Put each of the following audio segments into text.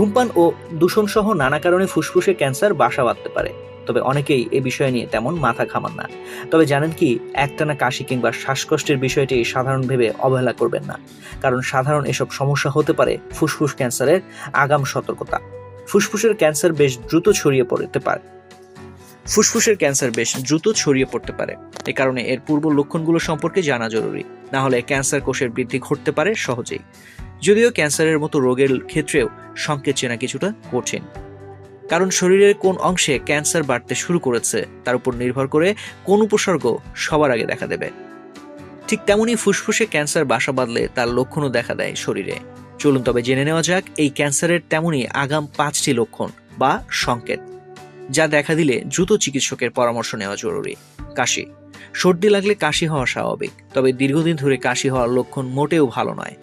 ধূমপান ও দূষণ সহ নানা কারণে ফুসফুসে ক্যান্সার বাসা বাঁধতে পারে। তবে অনেকেই এ বিষয় নিয়ে তেমন মাথা ঘামান না। তবে জানেন কি, একটানা কাশি কিংবা শ্বাসকষ্টের বিষয়টি সাধারণ ভেবে অবহেলা করবেন না। কারণ সাধারণ এসব সমস্যা হতে পারে ফুসফুস ক্যান্সারের আগাম সতর্কতা। ফুসফুসের ক্যান্সার বেশ দ্রুত ছড়িয়ে পড়তে পারে। ফুসফুসের ক্যান্সার বেশ দ্রুত ছড়িয়ে পড়তে পারে। এ কারণে এর পূর্ব লক্ষণগুলো সম্পর্কে জানা জরুরি। না হলে ক্যান্সার কোষের বৃদ্ধি ঘটতে পারে সহজেই। যদিও ক্যান্সারের মতো রোগের ক্ষেত্রেও সংকেত চেনা কিছুটা কঠিন। কারণ শরীরের কোন অংশে ক্যান্সার বাড়তে শুরু করেছে, তার উপর নির্ভর করে কোন উপসর্গ সবার আগে দেখা দেবে। ঠিক তেমনই ফুসফুসে ক্যান্সার বাসা বাঁধলে তার লক্ষণও দেখা দেয় শরীরে। চলুন তবে জেনে নেওয়া যাক, এই ক্যান্সারের তেমনই আগাম পাঁচটি লক্ষণ বা সংকেত, যা দেখা দিলে দ্রুত চিকিৎসকের পরামর্শ নেওয়া জরুরি। কাশি সর্দি লাগলে কাশি হওয়া স্বাভাবিক, তবে দীর্ঘদিন ধরে কাশি হওয়ার লক্ষণ মোটেও ভালো নয়।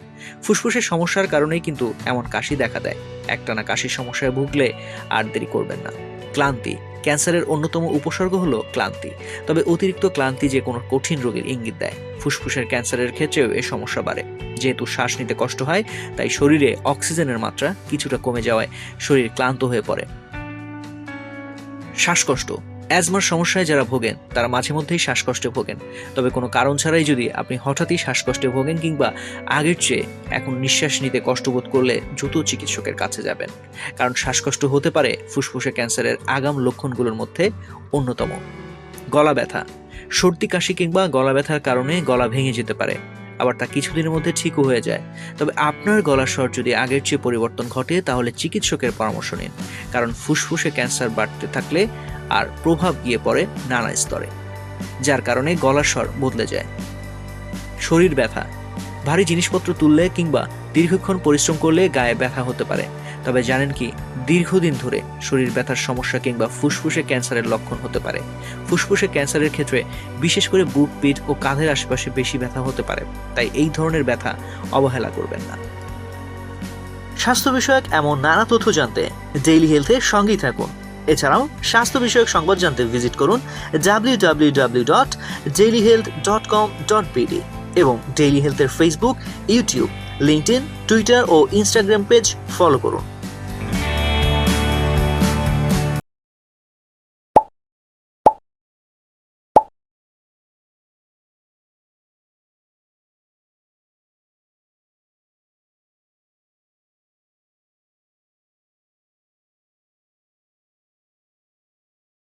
ফুসফুসের সমস্যার কারণেই কিন্তু এমন কাশি দেখা দেয়। একটানা কাশির সমস্যায় ভুগলে আর দেরি করবেন না। ক্লান্তি, ক্যান্সারের অন্যতম উপসর্গ হলো ক্লান্তি, তবে অতিরিক্ত ক্লান্তি যে কোনো কঠিন রোগের ইঙ্গিত দেয়। ফুসফুসের ক্যান্সারের ক্ষেত্রেও এ সমস্যা বাড়ে। যেহেতু শ্বাস নিতে কষ্ট হয়, তাই শরীরে অক্সিজেনের মাত্রা কিছুটা কমে যাওয়ায় শরীর ক্লান্ত হয়ে পড়ে। শ্বাসকষ্ট অ্যাজমার সমস্যায় যারা ভোগেন, তারা মাঝে মধ্যেই শ্বাসকষ্টে ভোগেন। তবে কোনো কারণ ছাড়াই যদি আপনি হঠাৎই শ্বাসকষ্টে ভোগেন কিংবা আগের চেয়ে এখন নিঃশ্বাস নিতে কষ্টবোধ করলে দ্রুত চিকিৎসকের কাছে যাবেন। কারণ শ্বাসকষ্ট হতে পারে ফুসফুসে ক্যান্সারের আগাম লক্ষণগুলোর মধ্যে অন্যতম। গলা ব্যথা, সর্দি, কাশি কিংবা গলা ব্যথার কারণে গলা ভেঙে যেতে পারে। আবার তা কিছুদিনের মধ্যে ঠিকও হয়ে যায়। তবে আপনার গলার স্বর যদি আগের চেয়ে পরিবর্তন ঘটে, তাহলে চিকিৎসকের পরামর্শ নিন। কারণ ফুসফুসে ক্যান্সার বাড়তে থাকলে আর প্রভাব গিয়ে পড়ে নানা স্তরে, যার কারণে গলার স্বর বদলে যায়। শরীর ব্যথা, ভারী জিনিসপত্র তুললে কিংবা দীর্ঘক্ষণ পরিশ্রম করলে গায়ে ব্যথা হতে পারে। তবে জানেন কি, দীর্ঘদিন ধরে শরীর ব্যথার সমস্যা কিংবা ফুসফুসে ক্যান্সারের লক্ষণ হতে পারে। ফুসফুসে ক্যান্সারের ক্ষেত্রে বিশেষ করে বুক, পিঠ ও কাঁধের আশেপাশে বেশি ব্যথা হতে পারে। তাই এই ধরনের ব্যথা অবহেলা করবেন না। স্বাস্থ্য বিষয়ক এমন নানা তথ্য জানতে ডেইলি হেলথের সঙ্গেই থাকুন। এছাড়াও স্বাস্থ্য বিষয়ক সংবাদ জানতে ভিজিট করুন হেলথ বিডি এবং ডেইলি হেলথের ফেসবুক ইউটিউব লিঙ্কডইন টুইটার ও ইনস্টাগ্রাম পেজ ফলো করুন।